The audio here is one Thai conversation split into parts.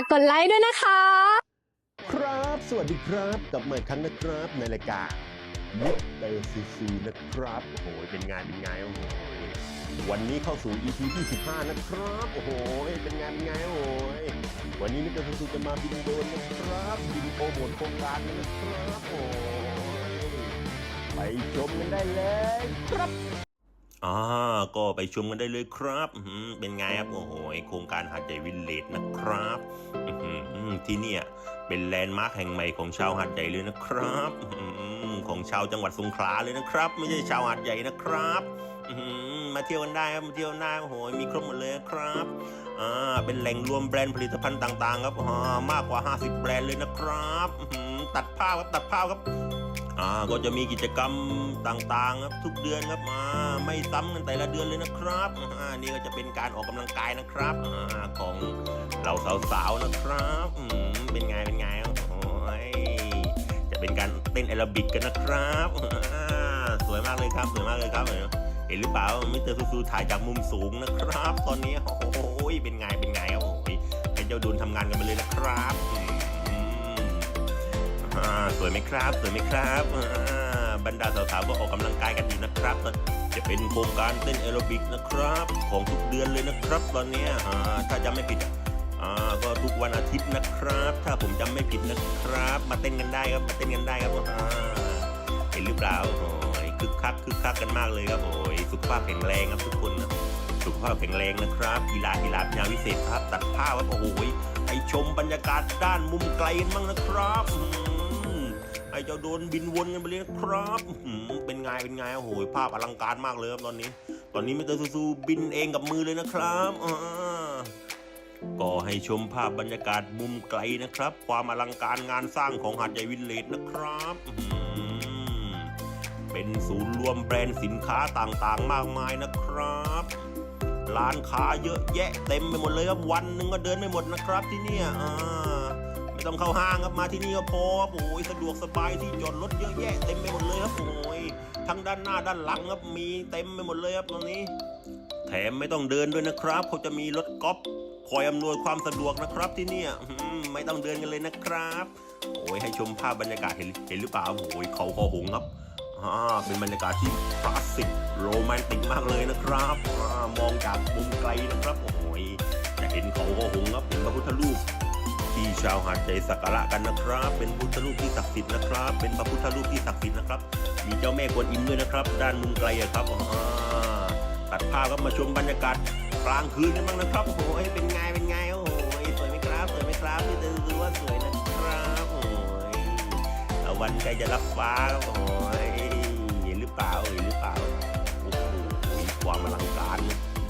ากกดไลค์ด้วยนะคะ ครับ สวัสดีครับกลับมาอีกครั้งนะครับ ในรายการมิสเตอร์ซีซีนะครับโอ้โหเป็นไงานเป็นไงโอ้โหวันนี้เข้าสู่ EP ที่15นะครับโอ้โหเป็นไงานเป็นไงโอ้โหวันนี้มิสเตอร์ซีซีจะมาบินโดรนนะครับบินโปรโมทโครงการนะครับโอ้ยไปชมกันได้เลยครับ อ่าก็ไปชมกันได้เลยครับ เป็นไงครับ โอ้โหโครงการหาดใหญ่วิลเลจนะครับที่เนี่ยเป็นแลนด์มาร์คแห่งใหม่ของชาวหาดใหญ่เลยนะครับอของชาวจังหวัดสงขลาเลยนะครับ ไม่ใช่ชาวหาดใหญ่นะครับมาเที่ยวกันได้ครับมาเที่ยวได้โอ้โหมีครบหมดเลยครับอ่าเป็นแหล่งรวมแบรนด์ผลิตภัณฑ์ต่างๆ ครับอ่ามากกว่า 50 แบรนด์เลยนะครับ ตัดผ้าพครับตัดผ้าพครับ อ่าก็จะมีกิจกรรมต่างๆครับทุกเดือนครับอ่าไม่ซ้ำกันแต่ละเดือนเลยนะครับอ่านี่ก็จะเป็นการออกกำลังกายนะครับอ่าของเราสาวๆนะครับอืมเป็นไงเป็นไงโอ้ยจะเป็นการเต้นแอโรบิกกันนะครับอ่าสวยมากเลยครับสวยมากเลยครับเห็นหรือเปล่ามิสเตอร์ซูซูถ่ายจากมุมสูงนะครับ ตอนนี้โอ้โหเป็นไงเป็นไงครับโอ้ยให้เจ้าดุนทำงานกันไปเลยนะครับอืม อ่าสวยไหมครับ สวยไหมครับอ่าบรรดาสาวๆก็ออกกำลังกายกันอยู่นะครับ จะเป็นโครงการเต้นแอโรบิกนะครับ ของทุกเดือนเลยนะครับ ตอนนี้อ่าถ้าจำไม่ผิดอ่าก็ทุกวันอาทิตย์นะครับ ถ้าผมจำไม่ผิดนะครับ มาเต้นกันได้ครับมาเต้นกันได้ครับอ่าเห็นหรือเปล่าโอ้ยคึกคักคึกคักกันมากเลยครับโอ้ยสุขภาพแข็งแรงครับทุกคนนะสุขภาพแข็งแรงนะครับกีฬากีฬาเป็นยาวิเศษครับ ตัดผ้าครับโอ้โหไปชมบรรยากาศด้านมุมไกลกันบ้างนะครับ ไอ้เจ้าโดนบินวนกันไปเลยนะครับเป็นไงเป็นไงโอ้โหภาพอลังการมากเลยครับตอนนี้ ตอนนี้มิเตอร์ซูซูบินเองกับมือเลยนะครับอก็ให้ชมภาพบรรยากาศมุมไกลนะครับ ความอลังการงานสร้างของหาดใหญ่วิลเลจนะครับเป็นศูนย์รวมแบรนด์สินค้าต่างๆ มากมายนะครับร้านค้าเยอะแยะเต็มไปหมดเลยครับวันหนึ่งก็เดินไม่หมดนะครับที่เนี่ยอ่า ไม่ต้องเข้าห้างครับมาที่นี่ก็พอครับโอ้ยสะดวกสบายที่จอดรถเยอะแยะเต็มไปหมดเลยครับโอ้ยทั้งด้านหน้าด้านหลังครับมีเต็มไปหมดเลยครับตรงนี้ แถมไม่ต้องเดินด้วยนะครับเขาจะมีรถกอล์ฟคอยอำนวยความสะดวกนะครับที่เนี่ยไม่ต้องเดินกันเลยนะครับโอ้ยให้ชมภาพบรรยากาศเห็นเห็นหรือเปล่าโอ้ยเขาคอหงครับอ่าเป็นบรรยากาศที่คลาสสิกโรแมนติกมากเลยนะครับอามองจากมุมไกลนะครับโอ้ยจะเห็นเขาคอหงครับเห็นพระพุทธรูป ที่ชาวหาดใจสักการะกันนะครับ เป็นพุทธรูปที่ศักดิ์สิทธิ์นะครับ เป็นพระพุทธรูปที่ศักดิ์สิทธิ์นะครับ มีเจ้าแม่กวนอิมด้วยนะครับ ด้านมุมไกลครับตัดภาพก็มาชมบรรยากาศกลางคืนกันบ้างนะครับโอ้โหเป็นไงเป็นไงโอ้โหสวยไหมครับสวยไหมครับที่ดูว่าสวยนะครับโอ้ยตะวันใกล้จะรับฟ้าโอ้ยเห็นหรือเปล่าเห็นหรือเปล่าโอ้โหความอลังการ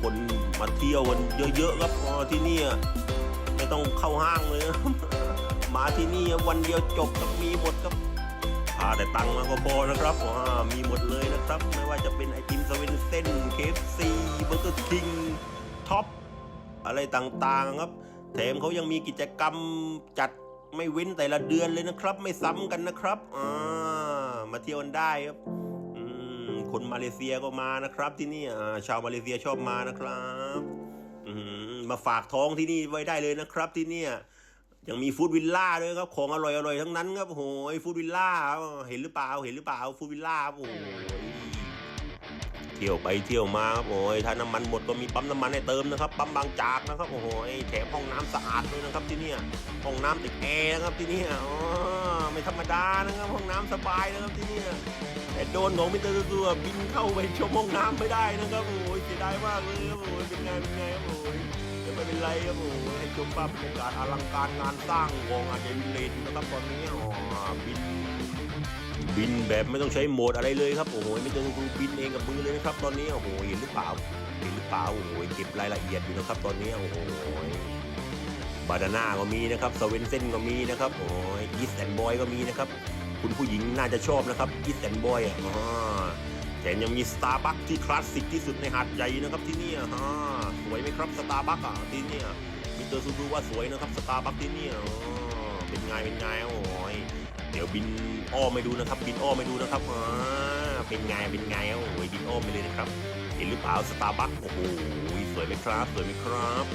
คนมาเที่ยวกันเยอะๆครับอ๋อที่นี่ ต้องเข้าห้างเลย มาที่นี่วันเดียวจบกับมีหมดครับพาแต่ตังมาก็พอนะครับอ่ามีหมดเลยนะครับ ไม่ว่าจะเป็นไอติมสเวนเซนเคฟซีเบอร์เกอร์คิงท็อปอะไรต่างๆครับ แถมเขายังมีกิจกรรมจัดไม่เว้นแต่ละเดือนเลยนะครับ ไม่ซ้ำกันนะครับอ่ามาเที่ยวกันได้ครับคนมาเลเซียก็มานะครับ ที่นี่ชาวมาเลเซียชอบมานะครับ มาฝากท้องที่นี่ไว้ได้เลยนะครับ ที่เนี่ยยังมีฟู้ดวิลล่าด้วยครับ ของอร่อยอร่อยทั้งนั้นครับโอ้โหฟู้ดวิลล่าเห็นหรือเปล่าเห็นหรือเปล่าฟู้ดวิลล่าโอ้โหเที่ยวไปเที่ยวมาครับโอ้ยถ้าน้ำมันหมดก็มีปั๊มน้ำมันให้เติมนะครับปั๊มบางจากนะครับโอ้โหแถมห้องน้ำสะอาดด้วยนะครับที่นี่ห้องน้ำติดแอร์นะครับที่นี่อ๋อไม่ธรรมดานะครับ ห้องน้ำสบายนะครับที่นี่แต่โดนของมิเตอร์ตัวบินเข้าไปชมห้องน้ำไม่ได้นะครับโอ้ยเสียดายมากเลยครับโอ้ยเป็นไงเป็นไงครับโอ้ย เป็นไรครับผมให้ชมภาพบรรยากาศอลังการงานสร้างของอาจจะวิลเลนนะครับตอนนี้อ๋อบิน บินแบบไม่ต้องใช้โหมดอะไรเลยครับโอ้โหไม่ต้องบินเองกับมือเลยนะครับตอนนี้โอ้โหเห็นหรือเปล่าเห็นหรือเปล่าโอ้โหเก็บรายละเอียดอยู่นะครับ ตอนนี้โอ้โหบาดาน่าก็มีนะครับสเวนเซนก็มีนะครับโอ้ยอีสแอนบอยก็มีนะครับคุณผู้หญิงน่าจะชอบนะครับอีสแอนบอยอะอ๋อ แถมยังมีสตาร์บัคที่คลาสสิกที่สุดในหาดใหญ่นะครับที่นี่ฮะสวยไหมครับสตาร์บัคอะที่นี่มิสเตอร์ซูซูว่าสวยนะครับสตาร์บัคที่นี่เป็นไงเป็นไงโอ้ยเดี๋ยวบินอ้อมไม่ดูนะครับ บินอ้อมไม่ดูนะครับอ่าเป็นไงเป็นไงโอ้ยบินอ้อมไปเลยนะครับ เห็นหรือเปล่าสตาร์บัคโอ้โหสวยไหมครับสวยไหมครับ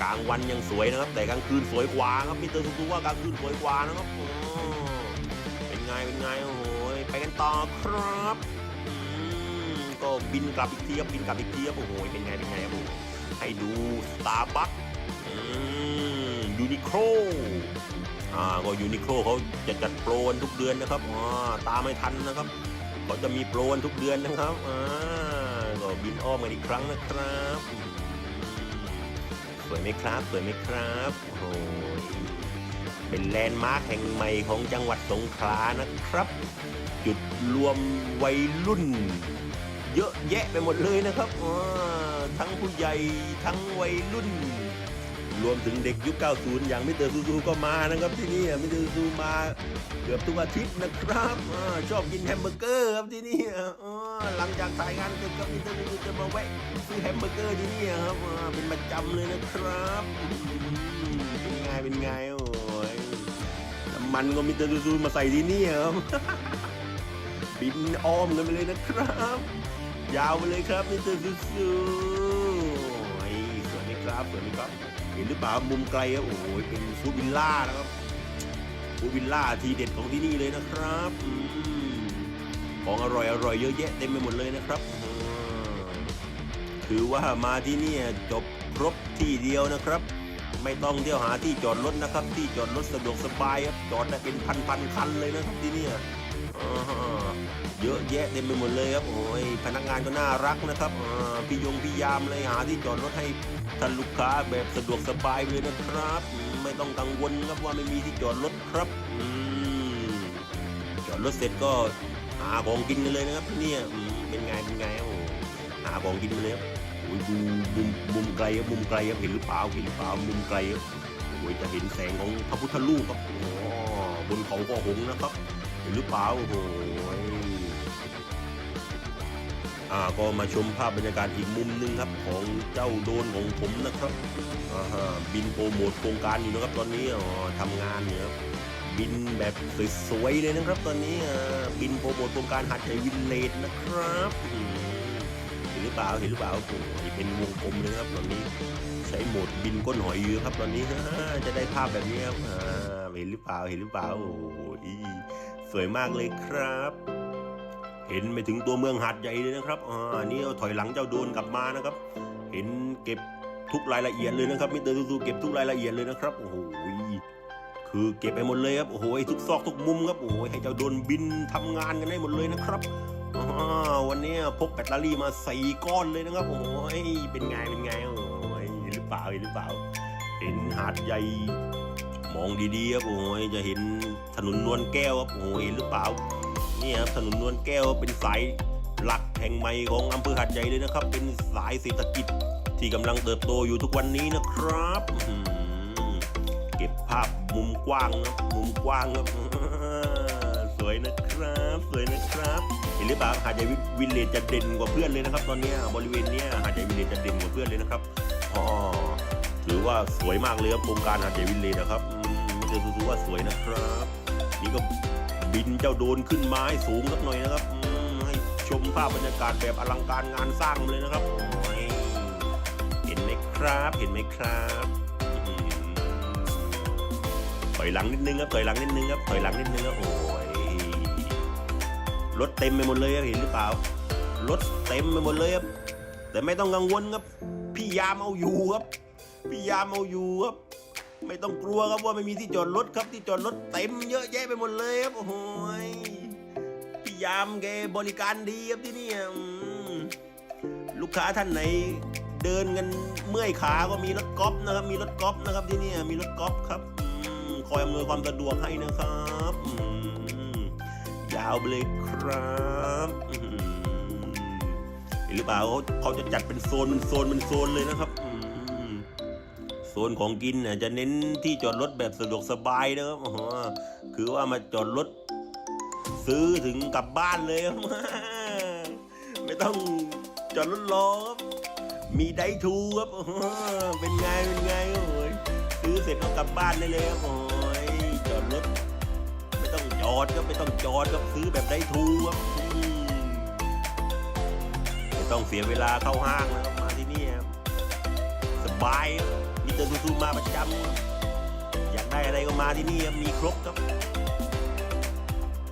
กลางวันยังสวยนะครับ แต่กลางคืนสวยกว่าครับมิสเตอร์ซูซูว่ากลางคืนสวยกว่านะครับเป็นไงเป็นไงโอ้ ต่อครับอืมก็บินกลับอีกทีครับบินกลับอีกทีครับโอ้โหเป็นไงเป็นไงครับโอ้โหให้ดูสตาร์บัคยูนิโคลอ่าก็ยูนิโคลเขาจะจัดโปรนทุกเดือนนะครับอ่าตามไม่ทันนะครับเขาจะมีโปรนทุกเดือนนะครับอ่าก็บินอ้อมกันอีกครั้งนะครับสวยไหมครับสวยไหมครับโอ้โหเป็นแลนด์มาร์คแห่งใหม่ของจังหวัดสงขลานะครับ จุดรวมวัยรุ่น เยอะแยะไปหมดเลยนะครับทั้งผู้ใหญ่ทั้งวัยรุ่น รวมถึงเด็กยุค 90 อย่างมิเตอร์ซูซูก็มานะครับที่นี่มิเตอร์ซูซูมาเกือบทุกอาทิตย์นะครับอชอบกินแฮมเบอร์เกอร์ครับที่นี่หลังจากถ่ายงานเสร็จก็มิเตอร์ซูซูจะมาแวะซื้อแฮมเบอร์เกอร์ที่นี่ครับเป็นประจำเลยนะครับเป็นไงเป็นไงโอ้ยน้ำมันก็มิเตอร์ซูซูมาใส่ที่นี่ครับ บินอ้อมกันไปเลยนะครับ ยาวไปเลยครับมิสเตอร์ซูซูโอ้ยสวยไหมครับสวยไหมครับ เห็นหรือเปล่ามุมไกลครับโอ้โหเป็นฟูวิลล่านะครับฟูวิลล่าทีเด็ดของที่นี่เลยนะครับอของอร่อยอร่อยเยอะแยะเต็มไปหมดเลยนะครับถือว่ามาที่นี่จบครบที่เดียวนะครับ ไม่ต้องเที่ยวหาที่จอดรถนะครับ ที่จอดรถสะดวกสบายครับจอดได้เป็นพันพันๆคันเลยนะครับที่นี่ เยอะแยะเต็มไปหมดเลยครับโอ้ยพนักงานก็น่ารักนะครับอ่าพี่ยงพี่ยามเลยหาที่จอดรถให้ท่านลูกค้าแบบสะดวกสบายเลยนะครับ ไม่ต้องกังวลครับว่าไม่มีที่จอดรถครับอืมจอดรถเสร็จก็หาของกินกันเลยนะครับเนี่ยอืมเป็นไงเป็นไงโอ้หาของกินกันเลยครับโอ้ยดูมุมมุมไกลครับมุมไกลครับเห็นหรือเปล่าเห็นหรือเปล่ามุมไกลครับโอ้ยจะเห็นแสงของพระพุทธรูปครับโอ้บนเขาก็หงนะครับ หรือเปล่าโอ้โหอ่าก็มาชมภาพบรรยากาศอีกมุมหนึ่งครับของเจ้าโดนของผมนะครับอ่าฮะบินโปรโมทโครงการอยู่นะครับตอนนี้อ๋อทำงานอยู่ครับบินแบบสวยๆเลยนะครับตอนนี้อ่าบินโปรโมทโครงการหัดใหญ่วินเลดนะครับเห็นหรือเปล่าเห็นหรือเปล่าโอ้โหเป็นวงกลมเลยครับตอนนี้ใช้โหมดบินก้นหอยยู่ครับตอนนี้จะได้ภาพแบบนี้ครับเห็นหรือเปล่าเห็นหรือเปล่าโอ้โห สวยมากเลยครับ เห็นไปถึงตัวเมืองหาดใหญ่เลยนะครับอ่านี่เอาถอยหลังเจ้าโดนกลับมานะครับ เห็นเก็บทุกรายละเอียดเลยนะครับมิสเตอร์ซูซูเก็บทุกรายละเอียดเลยนะครับโอ้โหคือเก็บไปหมดเลยครับโอ้โหทุกซอกทุกมุมครับโอ้โหให้เจ้าโดนบินทำงานกันได้หมดเลยนะครับอ่าวันนี้พกแบตเตอรี่มาสี่ก้อนเลยนะครับ โอ้โหเป็นไงเป็นไงโอ้โหเห็นหรือเปล่าหรือเปล่า เห็นหาดใหญ่ มองดีๆครับโอ้โหจะเห็นถนนนวลแก้วครับโอ้เห็นหรือเปล่านี่ครับถนนนวลแก้วเป็นสายหลักแห่งใหม่ของอำเภอหัดใหญ่เลยนะครับ เป็นสายเศรษฐกิจที่กำลังเติบโตอยู่ทุกวันนี้นะครับเก็บภาพมุมกว้างนะมุมกว้างครับสวยนะครับ สวยนะครับ เห็นหรือเปล่าหาดใหญ่วิลเลจจะเด่นกว่าเพื่อนเลยนะครับ ตอนนี้บริเวณนี้หาดใหญ่วิลเลจจะเด่นกว่าเพื่อนเลยนะครับอ๋อถือว่าสวยมากเลยครับโครงการหาดใหญ่วิลเลจนะครับ อืมไม่ได้รู้ว่าสวยนะครับ นี่ก็บินเจ้าโดนขึ้นมาให้สูงสักหน่อยนะครับให้ชมภาพบรรยากาศแบบอลังการงานสร้างเลยนะครับเห็นไหมครับเห็นไหมครับอืมถอยหลังนิดนึงครับถอยหลังนิดนึงครับถอยหลังนิดนึงครับโอ้ยรถเต็มไปหมดเลยครับเห็นหรือเปล่ารถเต็มไปหมดเลยครับแต่ไม่ต้องกังวลครับ พี่ยามเอาอยู่ครับ พี่ยามเอาอยู่ครับ ไม่ต้องกลัวครับว่าไม่มีที่จอดรถครับที่จอดรถเต็มเยอะแยะไปหมดเลยครับโอ้โหยพี่ยามแกบริการดีครับที่นี่ลูกค้าท่านไหนเดินกันเมื่อยขาก็มีรถกอล์ฟนะครับ มีรถกอล์ฟนะครับที่นี่มีรถกอล์ฟครับอคอยอำนวยความสะดวกให้นะครับยาวไปเลยครับหรือเปล่าเขาจะจัดเป็นโซนเป็นโซนเป็นโซนเลยนะครับอ โซนของกินเนี่ยจะเน้นที่จอดรถแบบสะดวกสบายนะครับคือว่ามาจอดรถซื้อถึงกลับบ้านเลยครับไม่ต้องจอดรถรอครับมีไดทูครับเป็นไงเป็นไงโอ้ยซื้อเสร็จก็กลับบ้านได้เลยครับโอ้ยจอดรถไม่ต้องจอดก็ไม่ต้องจอดครับซื้อแบบไดทูครับไม่ต้องเสียเวลาเข้าห้างนะครับมาที่นี่ครับสบายครับ มิสเตตอร์ซูซูมาประจำอยากได้อะไรก็มาที่นี่มีครบครับ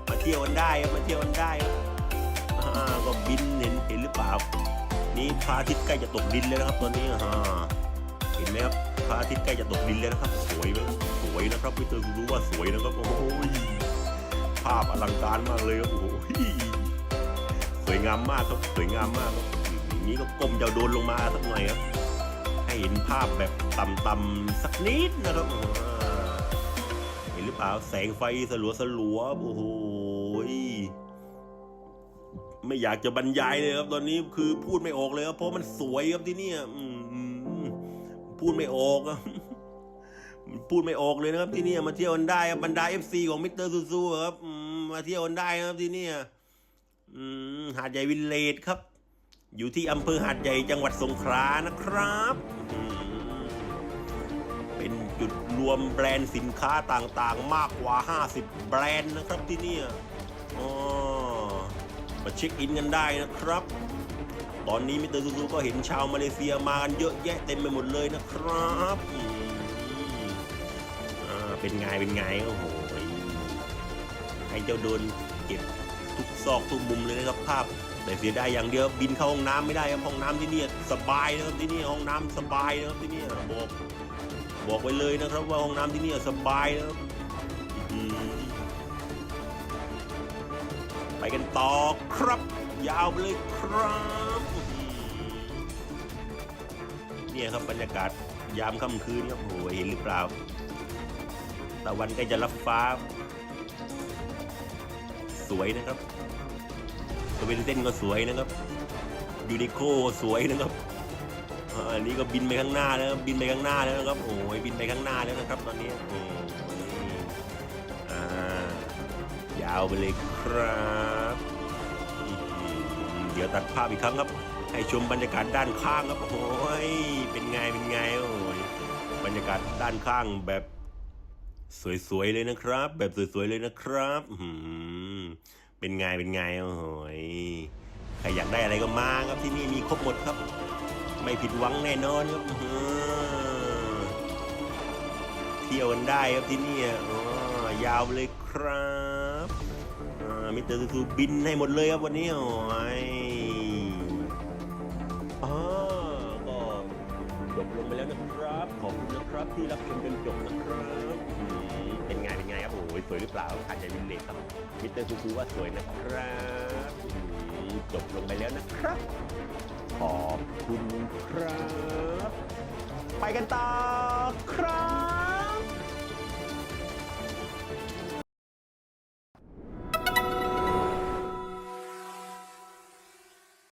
มาเที่ยวกันได้ครับมาเที่ยวกันได้ครับก็บินเห็นเห็นหรือเปล่า นี่พระอาทิตย์ใกล้จะตกดินแล้วนะครับ ตอนนี้เห็นไหมครับพระอาทิตย์ใกล้จะตกดินแล้วนะครับ สวยไหมสวยนะครับพี่เตอร์รู้ว่าสวยนะครับโอ้ยภาพอลังการมากเลยครับโอ้ยสวยงามมากครับสวยงามมากครับนี้ก็ก้มจะโดนลงมาสักหน่อยครับ เห็นภาพแบบต่ำๆสักนิดนะครับเห็นหรือเปล่าแสงไฟสลัวสลัวๆโอ้โหไม่อยากจะบรรยายเลยครับ ตอนนี้คือพูดไม่ออกเลยครับเพราะมันสวยครับที่นี่พูดไม่ออกอะพูดไม่ออกเลยนะครับ ที่นี่มาเที่ยวกันได้ครับบรรดาเอฟซีของมิสเตอร์ซูซูครับมาเที่ยวกันได้ครับที่นี่หาดใหญ่วิลเลจครับ อยู่ที่อำเภอหาดใหญ่จังหวัดสงขลานะครับ เป็นจุดรวมแบรนด์สินค้าต่างๆ มากกว่า 50 แบรนด์นะครับที่นี่ออมาเช็คอินกันได้นะครับ ตอนนี้มิเตอร์ซูซูก็เห็นชาวมาเลเซียมากันเยอะแยะเต็มไปหมดเลยนะครับเป็นไงเป็นไงโอ้โหให้เจ้าโดนเก็บทุกซอกทุกมุมเลยนะครับภาพ แต่เสียดายอย่างเดียวบินเข้าห้องน้ำไม่ได้ครับห้องน้ำที่นี่สบายนะครับที่นี่ห้องน้ำสบายนะครับที่นี่บอกบอกไว้เลยนะครับ ว่าห้องน้ำที่นี่สบายนะครับไปกันต่อครับ ยาวไปเลยครับเนี่ยครับบรรยากาศยามค่ำคืนครับโอ้โหเห็นหรือเปล่าตะวันใกล้จะรับฟ้า สวยนะครับ สเวนเต้นก็สวยนะครับยูนิโคสวยนะครับอันนี้ก็บินไปข้างหน้าแล้วบินไปข้างหน้าแล้วนะครับโอ้ยบินไปข้างหน้าแล้วนะครับ ตอนนี้โอ้ยายาวไปเลยครับเดี๋ยวตัดภาพอีกครั้งครับ ให้ชมบรรยากาศด้านข้างครับโอ้ยเป็นไงเป็นไงโอ้ยบรรยากาศด้านข้างแบบสวยๆเลยนะครับ แบบสวยๆเลยนะครับอื เป็นไงเป็นไงโอ้โหยใครอยากได้อะไรก็มาครับที่นี่มีครบหมดครับ ไม่ผิดหวังแน่นอนครับเที่ยวกันได้ครับที่นี่อ๋อยาวเลยครับอ่ามิเตอร์ซูบินให้หมดเลยครับวันนี้โอ้ยอ๋อก็จบลงไปแล้วนะครับ ขอบคุณนะครับที่รับชมจนจบนะครับ สวยหรือเปล่าอาจจะวินเลทครับมิสเตอร์ซูซูว่าสวยนะครับอืมจบลงไปแล้วนะครับ ขอบคุณครับ ไปกันต่อครับ